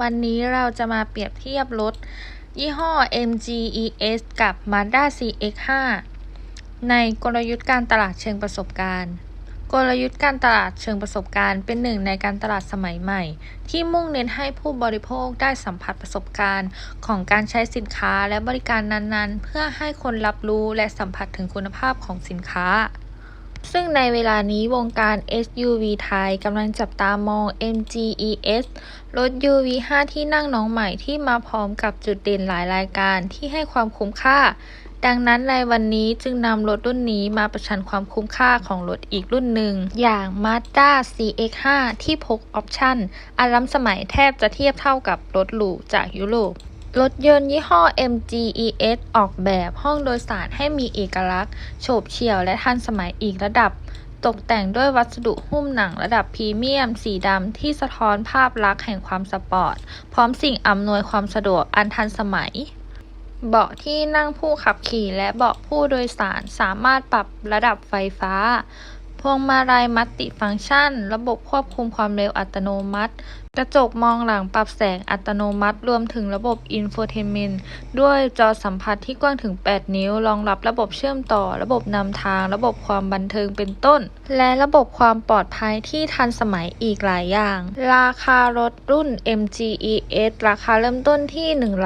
วันนี้เราจะมาเปรียบเทียบรถ ยี่ห้อ MG ES กับ Mazda CX-5 ในกลยุทธ์การตลาดเชิงประสบการณ์ กลยุทธ์การตลาดเชิงประสบการณ์เป็นหนึ่งในการตลาดสมัยใหม่ ที่มุ่งเน้นให้ผู้บริโภคได้สัมผัสประสบการณ์ของการใช้สินค้าและบริการนั้นๆ เพื่อให้คนรับรู้และสัมผัสถึงคุณภาพของสินค้า ซึ่งในเวลานี้วงการ SUV ไทยกำลังจับตามอง MG ES รถ UV 5 ที่นั่งน้องใหม่ที่มาพร้อมกับจุดเด่นหลายรายการที่ให้ความคุ้มค่า ดังนั้นในวันนี้จึงนำรถรุ่นนี้มาประชันความคุ้มค่าของรถอีกรุ่นหนึ่ง อย่าง Mazda CX-5 ที่พกออปชั่น อันล้ำสมัยแทบจะเทียบเท่ากับรถหรูจากยุโรป รถยนต์ยี่ห้อ MG ES ออกแบบห้องโดยสารให้มีเอกลักษณ์ โฉบเฉี่ยวและทันสมัยอีกระดับ ตกแต่งด้วยวัสดุหุ้มหนังระดับพรีเมียม สีดำที่สะท้อนภาพลักษณ์แห่งความสปอร์ต พร้อมสิ่งอำนวยความสะดวกอันทันสมัย เบาะที่นั่งผู้ขับขี่และเบาะผู้โดยสารสามารถปรับระดับไฟฟ้า พวงมาลัยมัลติฟังก์ชัน ระบบควบคุมความเร็วอัตโนมัติ กระจกมองหลังปรับแสงอัตโนมัติ รวมถึงระบบอินโฟเทนเมนต์ด้วยจอสัมผัสที่กว้างถึง 8 นิ้ว รองรับระบบเชื่อมต่อ ระบบนำทาง ระบบความบันเทิงเป็นต้น และระบบความปลอดภัยที่ทันสมัยอีกหลายอย่าง ราคารถรุ่น MG ES ราคาเริ่มต้นที่ 1 3 1 0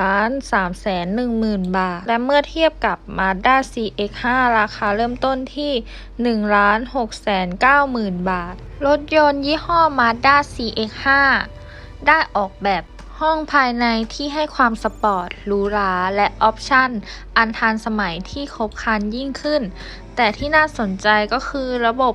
0 0 0 บาท และเมื่อเทียบกับ Mazda CX-5 ราคาเริ่มต้นที่ 1 6 9 0 0 0 0 บาท รถยนต์ยี่ห้อ Mazda CX-5 ได้ออกแบบห้องภายในที่ให้ความสปอร์ตหรูหราและออปชั่น อันทันสมัยที่ครบครันยิ่งขึ้น แต่ที่น่าสนใจก็คือระบบ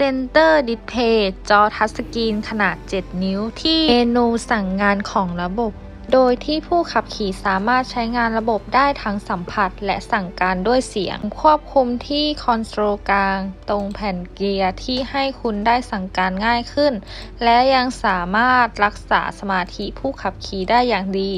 Center Display จอทัชสกรีนขนาด 7 นิ้วที่เมนูสั่งงานของระบบ โดยที่ผู้ขับขี่สามารถใช้งานระบบได้ทั้งสัมผัสและสั่งการด้วยเสียง ควบคุมที่คอนโซลกลาง ตรงแผ่นเกียร์ที่ให้คุณได้สั่งการง่ายขึ้น และยังสามารถรักษาสมาธิผู้ขับขี่ได้อย่างดี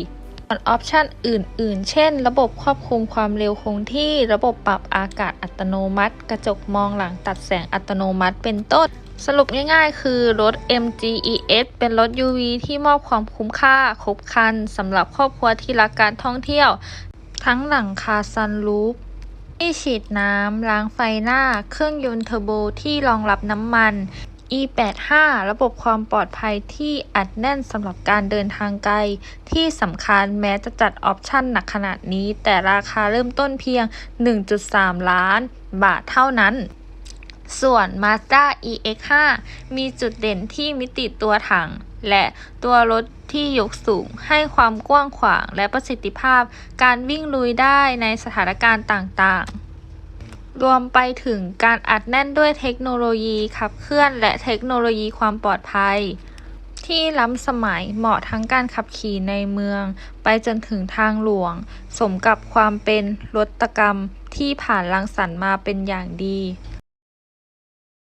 ส่วนออปชันอื่น ๆ เช่น ระบบควบคุมความเร็วคงที่ ระบบปรับอากาศอัตโนมัติ กระจกมองหลังตัดแสงอัตโนมัติ เป็นต้น สรุปง่ายๆ คือรถ MG ES เป็นรถ UV ที่มอบความคุ้มค่าครบคันสำหรับครอบครัวที่รักการท่องเที่ยว ทั้งหลังคาซันรูฟที่ฉีดน้ำล้างไฟหน้า เครื่องยนต์เทอร์โบที่รองรับน้ำมัน E85 ระบบความปลอดภัยที่อัดแน่นสำหรับการเดินทางไกล ที่สำคัญแม้จะจัดออปชั่นหนักขนาดนี้ แต่ราคาเริ่มต้นเพียง 1.3 ล้านบาทเท่านั้น ส่วน Mazda EX5 มีจุดเด่นที่มิติตัวถัง และตัวรถที่ยกสูงให้ความกว้างขวางและประสิทธิภาพการวิ่งลุยได้ในสถานการณ์ต่างๆ รวมไปถึงการอัดแน่นด้วยเทคโนโลยีขับเคลื่อน และเทคโนโลยีความปลอดภัย ที่ล้ำสมัยเหมาะทั้งการขับขี่ในเมือง ไปจนถึงทางหลวง สมกับความเป็นรถกรรมที่ผ่านรังสรรค์มาเป็นอย่างดี